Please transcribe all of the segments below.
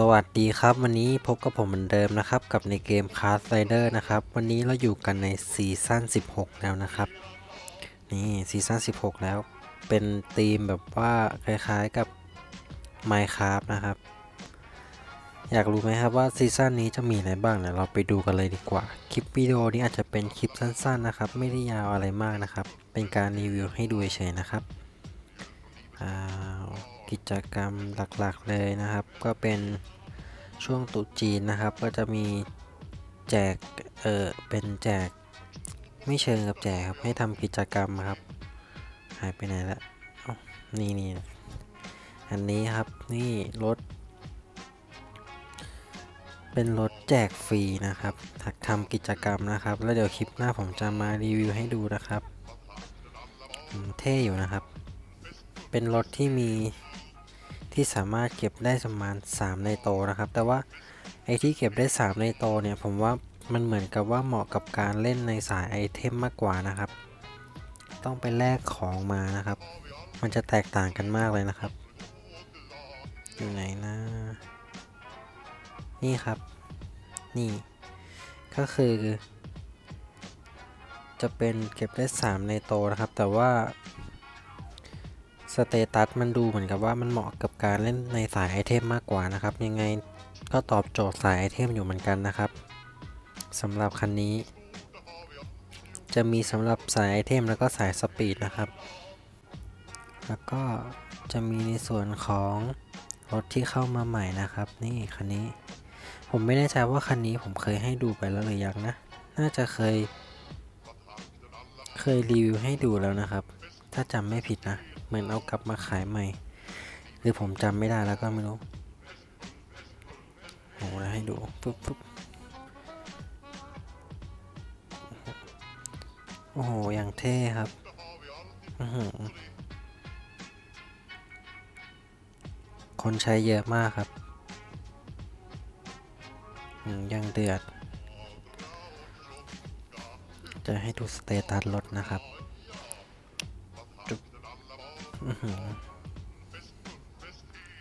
สวัสดีครับ วันนี้พบกับผมเหมือนเดิมนะครับ กับในเกม Card Rider นะครับ วันนี้เราอยู่กันในซีซั่น16 แล้วนะครับ นี่ซีซั่น16 แล้ว เป็นธีมแบบว่าคล้ายๆกับ Minecraft นะครับ อยากรู้ไหมครับว่าซีซั่นนี้จะมีอะไรบ้างเดี๋ยวเราไปดูกันเลยดีกว่า คลิปวิดีโอนี้อาจจะเป็นคลิปสั้นๆนะครับ ไม่ได้ยาวอะไรมากนะครับ เป็นการรีวิวให้ดูเฉยๆนะครับกิจกรรมหลักๆเลยนะครับ ก็เป็น ช่วงตุจีนนะครับ ก็จะมีแจก เออเป็นแจก ไม่เชิงกับแจกครับ ให้ทำกิจกรรมครับ หายไปไหนละนี่นี่อันนี้ครับนี่รถ เป็นรถแจกฟรีนะครับถักทำกิจกรรมนะครับ แล้วเดี๋ยวคลิปหน้าผมจะมารีวิวให้ดูนะครับ เท่อยู่นะครับ เป็นรถที่มี ที่สามารถเก็บได้ประมาณ 3 ในโตนะครับ แต่ว่าไอที่เก็บได้ 3 ในโตเนี่ยผมว่ามันเหมือนกับว่าเหมาะกับการเล่นในสายไอเทมมากกว่านะครับ ต้องไปแลกของมานะครับ มันจะแตกต่างกันมากเลยนะครับ อยู่ไหนนะ นี่ครับ นี่ ก็คือ จะเป็นเก็บได้ 3 ในโตนะครับ แต่ว่า สเตตัสมันดูเหมือนกับว่ามันเหมาะกับการเล่นในสายไอเทมมากกว่านะครับ ยังไงก็ตอบโจทย์สายไอเทมอยู่เหมือนกันนะครับสำหรับคันนี้ จะมีสำหรับสายไอเทมแล้วก็สายสปีดนะครับ แล้วก็จะมีในส่วนของรถที่เข้ามาใหม่นะครับ นี่คันนี้ ผมไม่แน่ใจว่าคันนี้ผมเคยให้ดูไปแล้วหรือยังนะ น่าจะเคย เคยรีวิวให้ดูแล้วนะครับ ถ้าจำไม่ผิดนะ เหมือนเอากลับมาขายใหม่ หรือผมจำไม่ได้แล้วก็ไม่รู้โอ้แล้วให้ดูปุ๊บปุ๊บโอ้โห อย่างเท่ครับอื้อหือคนใช้เยอะมากครับ ยังเดือด จะให้ดูสเตตัสรถนะครับ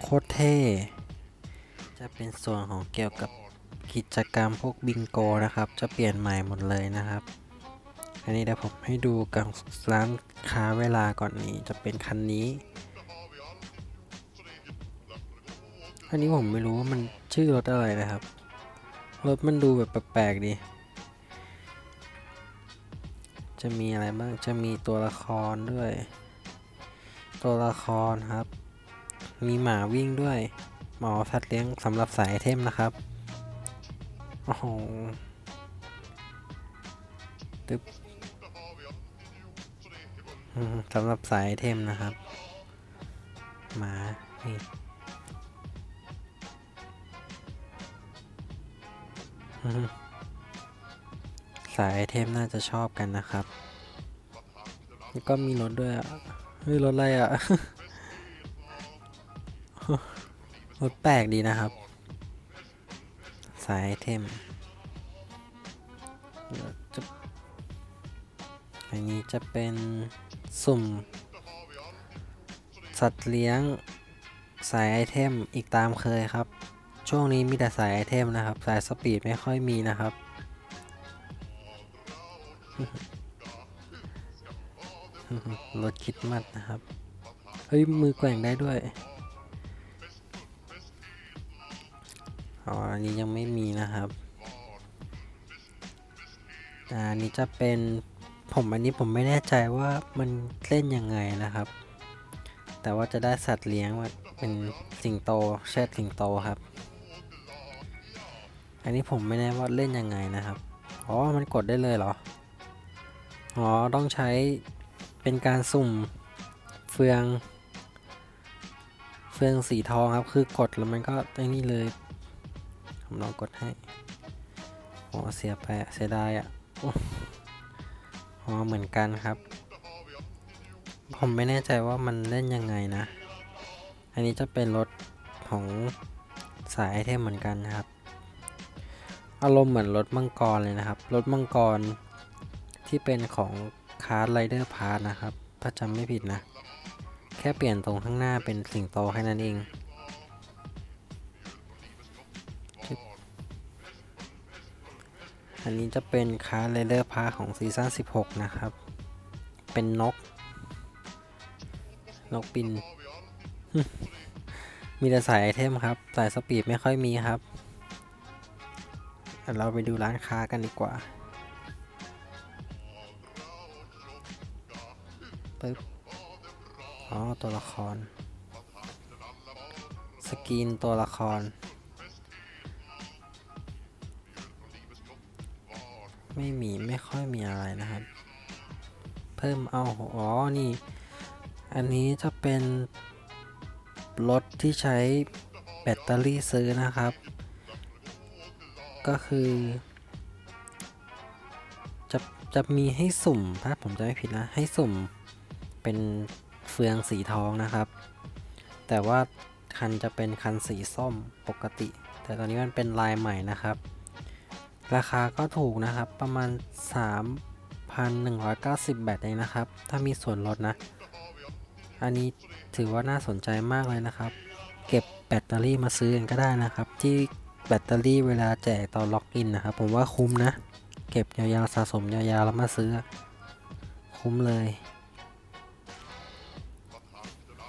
โคตรเท่ จะเป็นส่วนของเกี่ยวกับกิจกรรมพวกบิงโกนะครับ จะเปลี่ยนใหม่หมดเลยนะครับ อันนี้เดี๋ยวผมให้ดูกับร้านค้าเวลาก่อนนี้จะเป็นคันนี้อันนี้ผมไม่รู้ว่ามันชื่อรถอะไรนะครับ รถมันดูแบบแปลกๆดี จะมีอะไรบ้าง จะมีตัวละครด้วย ตัวละครครับ มีหมาวิ่งด้วย หมอสัตว์เลี้ยงสำหรับสายเทมนะครับ โอ้โหตึ๊บสำหรับสายเทมนะครับ หมานี่สายเทมน่าจะชอบกันนะครับ แล้วก็มีรถด้วยอะ เฮ้ยรถอะไรอะ รถแปลกดีนะครับ สายไอเทมเดี๋ยวจะอันนี้จะเป็นสุ่ม สัตว์เลี้ยงสายไอเทมอีกตามเคยครับ ช่วงนี้มีแต่สายไอเทมนะครับ สายสปีดไม่ค่อยมีนะครับ รถคิดมัดนะครับ เฮ้ย มือแกว่งได้ด้วยอ๋ออันนี้ยังไม่มีนะครับอันนี้จะเป็นผมอันนี้ผมไม่แน่ใจว่ามันเล่นยังไงนะครับ แต่ว่าจะได้สัตว์เลี้ยงว่าเป็นสิงโตเชิดสิงโตครับ อันนี้ผมไม่แน่ว่าเล่นยังไงนะครับ อ๋อ มันกดได้เลยเหรอ อ๋อ ต้องใช้ เป็นการสุ่มเฟือง เฟืองสีทองครับคือกดแล้วมันก็ไอ้นี่เลยผมลองกดให้โอ้เสียไปะเสียดายอะอ้อ๋อเหมือนกันครับ ผมไม่แน่ใจว่ามันเล่นยังไงนะ อันนี้จะเป็นรถของสายไอเทมเหมือนกันนะครับ อารมณ์เหมือนรถมังกรเลยนะครับ รถมังกรที่เป็นของ คาร์ดไรเดอร์พาร์นะครับ ถ้าจำไม่ผิดนะ แค่เปลี่ยนตรงข้างหน้าเป็นสิงโตแค่นั้นเอง อันนี้จะเป็นคาร์ดไรเดอร์พาร์ของซีซั่น16 นะครับ เป็นนก นกปิน มีแต่สายไอเทมครับ สายสปีดไม่ค่อยมีครับเราไปดูร้านค้ากันดีกว่า ปึ๊บ อ๋อ ตัวละคร สกรีนตัวละคร ไม่มี ไม่ค่อยมีอะไรนะครับ เพิ่มเอา อ๋อ นี่ อันนี้จะเป็น รถที่ใช้แบตเตอรี่ซื้อนะครับ ก็คือจะจะมีให้สุ่มถ้าผมจะไม่ผิดนะ ให้สุ่ม เป็นเฟืองสีทองนะครับ แต่ว่าคันจะเป็นคันสีส้มปกติ แต่ตอนนี้มันเป็นลายใหม่นะครับ ราคาก็ถูกนะครับประมาณ 3,190 แบตเองนะครับ ถ้ามีส่วนลดนะ อันนี้ถือว่าน่าสนใจมากเลยนะครับ เก็บแบตเตอรี่มาซื้อกันก็ได้นะครับ ที่แบตเตอรี่เวลาแจกตอนล็อกอินนะครับ ผมว่าคุ้มนะ เก็บยาวๆสะสมยาวๆแล้วมาซื้อ คุ้มเลย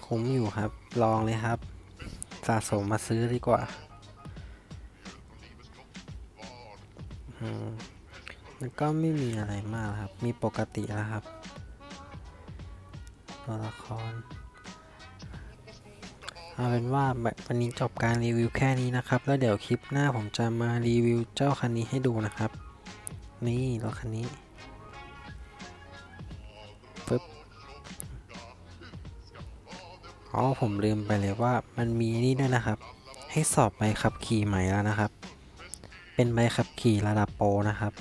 คุ้มอยู่ครับ ลองเลยครับ สะสมมาซื้อดีกว่าอืมแล้วก็ไม่มีอะไรมากครับ มีปกติแล้วครับ ตัวละคร เอาเป็นว่าแบบวันนี้จบการรีวิวแค่นี้นะครับ แล้วเดี๋ยวคลิปหน้าผมจะมารีวิวเจ้าคันนี้ให้ดูนะครับ นี่รถคันนี้ อ๋อผมลืมไปเลยว่ามันมีนี่ด้วยนะครับ ให้สอบใบขับขี่ใหม่แล้วนะครับ เป็นใบขับขี่ระดับโปรนะครับ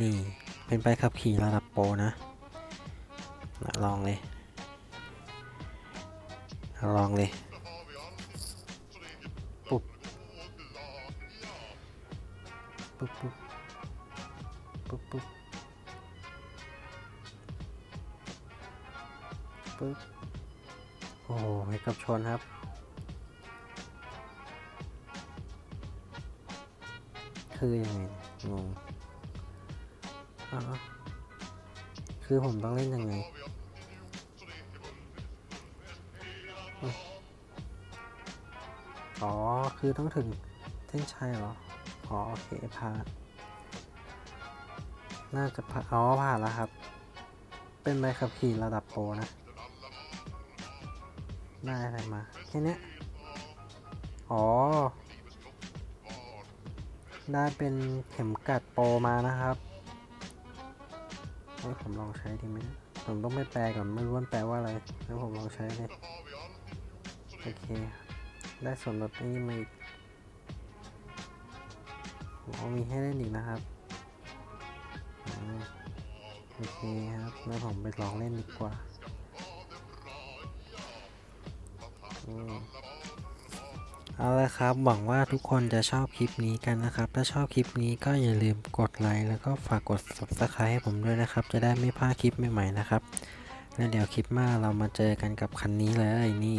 นี่เป็นใบขับขี่ระดับโปรนะนะลองเลยลองเลยปุ๊บปุ๊บปุ๊บปุ๊บปุ๊บ ปึ๊บโอ้โหไม่กับชนครับ คือยังไงงงอ๋อคือผมต้องเล่นยังไงอ๋อ คือต้องถึงเส้นชัยเหรอ อ๋อ โอเคผ่านน่าจะผ่านอ๋อผ่านแล้วครับ เป็นใบขับขี่ระดับโปรนะ ได้อะไรมา แค่เนี้ยอ๋อ ได้เป็นเข็มกัดโปรมานะครับให้ผมลองใช้ดีไหมผมต้องไปแปลก่อนไม่รู้มันแปลว่าอะไร แล้วผมลองใช้เลย โอเค ได้ส่วนลดนี้มาอีกอ๋อมีให้เล่นอีกนะครับอโอเคครับ แล้วผมไปลองเล่นดีกว่า เอาละครับ หวังว่าทุกคนจะชอบคลิปนี้กันนะครับ ถ้าชอบคลิปนี้ก็อย่าลืมกดไลค์แล้วก็ฝากกด subscribe ให้ผมด้วยนะครับ จะได้ไม่พลาดคลิปใหม่ๆนะครับ แล้วเดี๋ยวคลิปหน้าเรามาเจอกันกับคันนี้เลยนี่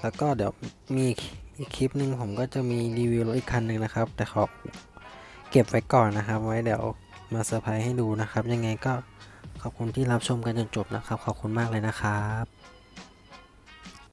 แล้วก็เดี๋ยวมีอีกคลิปหนึ่งผมก็จะมีรีวิวรถอีกคันหนึ่งนะครับ แต่ขอเก็บไว้ก่อนนะครับ ไว้เดี๋ยวมาเซอร์ไพรส์ให้ดูนะครับ ยังไงก็ขอบคุณที่รับชมกันจนจบนะครับ ขอบคุณมากเลยนะครับ